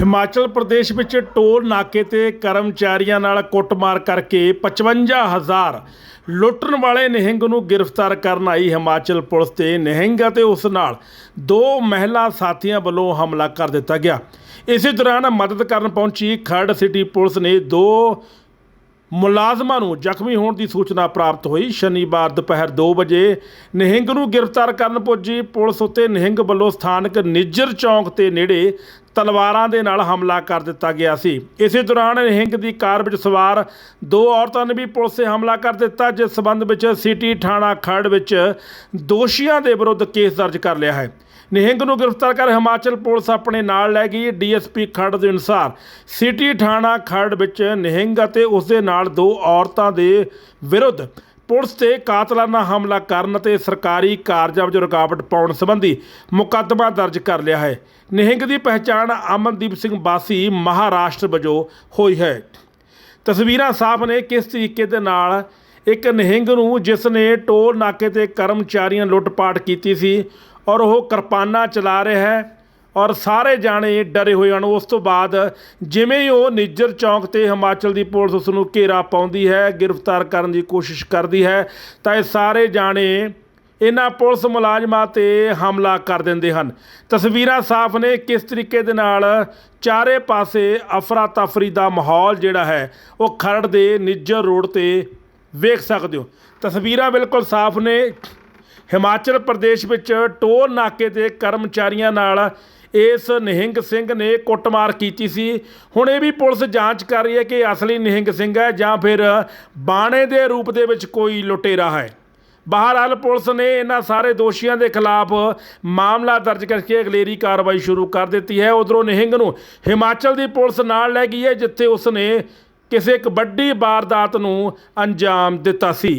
ਹਿਮਾਚਲ ਪ੍ਰਦੇਸ਼ ਵਿੱਚ ਟੋਲ ਨਾਕੇ ਤੇ ਕਰਮਚਾਰੀਆਂ ਨਾਲ ਕੁੱਟਮਾਰ ਕਰਕੇ 55000 ਲੁੱਟਣ ਵਾਲੇ ਨਿਹੰਗ ਨੂੰ ਗ੍ਰਿਫਤਾਰ ਕਰਨ ਆਈ ਹਿਮਾਚਲ ਪੁਲਿਸ ਤੇ ਨਿਹੰਗ ਅਤੇ ਉਸ ਨਾਲ ਦੋ ਮਹਿਲਾ ਸਾਥੀਆਂ ਵੱਲੋਂ ਹਮਲਾ ਕਰ ਦਿੱਤਾ ਗਿਆ। ਇਸੇ ਦੌਰਾਨ ਮਦਦ ਕਰਨ ਪਹੁੰਚੀ ਖਰੜ ਸਿਟੀ ਪੁਲਿਸ ਨੇ ਦੋ ਮੁਲਾਜ਼ਮਾਂ ਨੂੰ ਜ਼ਖਮੀ ਹੋਣ ਦੀ ਸੂਚਨਾ ਪ੍ਰਾਪਤ ਹੋਈ। ਸ਼ਨੀਵਾਰ ਦੁਪਹਿਰ 2 ਵਜੇ ਨਿਹੰਗ ਨੂੰ ਗ੍ਰਿਫਤਾਰ ਕਰਨ ਪੁੱਜੀ ਪੁਲਿਸ ਉੱਤੇ ਨਿਹੰਗ ਵੱਲੋਂ ਸਥਾਨਕ ਨਿੱਜਰ ਚੌਂਕ ਤੇ ਨੇੜੇ ਤਲਵਾਰਾਂ ਦੇ ਨਾਲ ਹਮਲਾ ਕਰ ਦਿੱਤਾ ਗਿਆ ਸੀ। ਇਸੇ ਦੌਰਾਨ ਨਿਹੰਗ ਦੀ ਕਾਰ ਵਿੱਚ ਸਵਾਰ ਦੋ ਔਰਤਾਂ ਨੇ ਵੀ ਪੁਲਿਸ 'ਤੇ ਹਮਲਾ ਕਰ ਦਿੱਤਾ, ਜਿਸ ਸਬੰਧ ਵਿੱਚ ਸਿਟੀ ਥਾਣਾ ਖਰੜ ਵਿੱਚ ਦੋਸ਼ੀਆਂ ਦੇ ਵਿਰੁੱਧ ਕੇਸ ਦਰਜ ਕਰ ਲਿਆ ਹੈ। ਨਿਹੰਗ ਨੂੰ ਗ੍ਰਿਫਤਾਰ ਕਰ ਹਿਮਾਚਲ ਪੁਲਿਸ ਆਪਣੇ ਨਾਲ ਲੈ ਗਈ। ਡੀਐਸਪੀ ਖਰੜ ਦੇ ਅਨੁਸਾਰ ਸਿਟੀ ਥਾਣਾ ਖਰੜ ਵਿੱਚ ਨਿਹੰਗ ਅਤੇ ਉਸ ਦੇ ਨਾਲ ਦੋ ਔਰਤਾਂ ਦੇ ਵਿਰੁੱਧ ਪੁਲਿਸ ਤੇ ਕਾਤਲਾਨਾ ਹਮਲਾ ਕਰਨ ਅਤੇ ਸਰਕਾਰੀ ਕਾਰਜਾਂ ਵਿੱਚ ਰੁਕਾਵਟ ਪਾਉਣ ਸੰਬੰਧੀ ਮੁਕੱਦਮਾ ਦਰਜ ਕਰ ਲਿਆ ਹੈ। ਨਿਹੰਗ ਦੀ ਪਹਿਚਾਣ ਅਮਨਦੀਪ ਸਿੰਘ ਬਾਸੀ ਮਹਾਰਾਸ਼ਟਰ ਵਜੋਂ ਹੋਈ ਹੈ। ਤਸਵੀਰਾਂ ਸਾਫ਼ ਨੇ ਕਿਸ ਤਰੀਕੇ ਦੇ ਨਾਲ ਇੱਕ ਨਿਹੰਗ ਨੂੰ ਜਿਸ ਨੇ ਟੋਲ ਨਾਕੇ ਤੇ ਕਰਮਚਾਰੀਆਂ ਲੁੱਟਪਾਟ ਕੀਤੀ ਸੀ ਔਰ ਉਹ ਕਿਰਪਾਨਾਂ ਚਲਾ ਰਿਹਾ ਹੈ। ਔਰ ਸਾਰੇ ਜਾਣੇ ਡਰੇ ਹੋਏ ਹਨ। ਉਸ ਤੋਂ ਬਾਅਦ ਜਿਵੇਂ ਹੀ ਉਹ ਨਿੱਜਰ ਚੌਂਕ ਤੇ ਹਿਮਾਚਲ ਦੀ ਪੁਲਿਸ ਉਸ ਨੂੰ ਘੇਰਾ ਪਾਉਂਦੀ ਹੈ, ਗ੍ਰਿਫਤਾਰ ਕਰਨ ਦੀ ਕੋਸ਼ਿਸ਼ ਕਰਦੀ ਹੈ, ਤਾਂ ਇਹ ਸਾਰੇ ਜਾਣੇ ਇਹਨਾਂ ਪੁਲਿਸ ਮੁਲਾਜ਼ਮਾਂ ਤੇ ਹਮਲਾ ਕਰ ਦਿੰਦੇ ਹਨ। ਤਸਵੀਰਾਂ ਸਾਫ਼ ਨੇ ਕਿਸ ਤਰੀਕੇ ਦੇ ਨਾਲ ਚਾਰੇ ਪਾਸੇ ਅਫਰਾ ਤਫਰੀ ਦਾ ਮਾਹੌਲ ਜਿਹੜਾ ਹੈ, ਉਹ ਖਰੜ ਦੇ ਨਿੱਜਰ ਰੋਡ ਤੇ ਵੇਖ ਸਕਦੇ ਹੋ। ਤਸਵੀਰਾਂ ਬਿਲਕੁਲ ਸਾਫ਼ ਨੇ। ਹਿਮਾਚਲ ਪ੍ਰਦੇਸ਼ ਵਿੱਚ ਟੋਲ ਨਾਕੇ ਤੇ ਕਰਮਚਾਰੀਆਂ ਨਾਲ ਇਸ ਨਿਹੰਗ ਸਿੰਘ ਨੇ ਕੁੱਟਮਾਰ ਕੀਤੀ ਸੀ। ਹੁਣ ਇਹ ਵੀ ਪੁਲਿਸ ਜਾਂਚ ਕਰ ਰਹੀ ਹੈ ਕਿ ਅਸਲੀ ਨਿਹੰਗ ਸਿੰਘ ਹੈ ਜਾਂ ਫਿਰ ਬਾਣੇ ਦੇ ਰੂਪ ਦੇ ਵਿੱਚ ਕੋਈ ਲੁਟੇਰਾ ਹੈ। ਬਹਰਹਾਲ ਪੁਲਿਸ ਨੇ ਇਹਨਾਂ ਸਾਰੇ ਦੋਸ਼ੀਆਂ ਦੇ ਖਿਲਾਫ ਮਾਮਲਾ ਦਰਜ ਕਰਕੇ ਅਗਲੇਰੀ ਕਾਰਵਾਈ ਸ਼ੁਰੂ ਕਰ ਦਿੱਤੀ ਹੈ। ਉਧਰੋਂ ਨਿਹੰਗ ਨੂੰ ਹਿਮਾਚਲ ਦੀ ਪੁਲਿਸ ਨਾਲ ਲੈ ਗਈ ਹੈ, ਜਿੱਥੇ ਉਸ ਨੇ ਕਿਸੇ ਕਬੱਡੀ ਵਾਰਦਾਤ ਨੂੰ ਅੰਜਾਮ ਦਿੱਤਾ ਸੀ।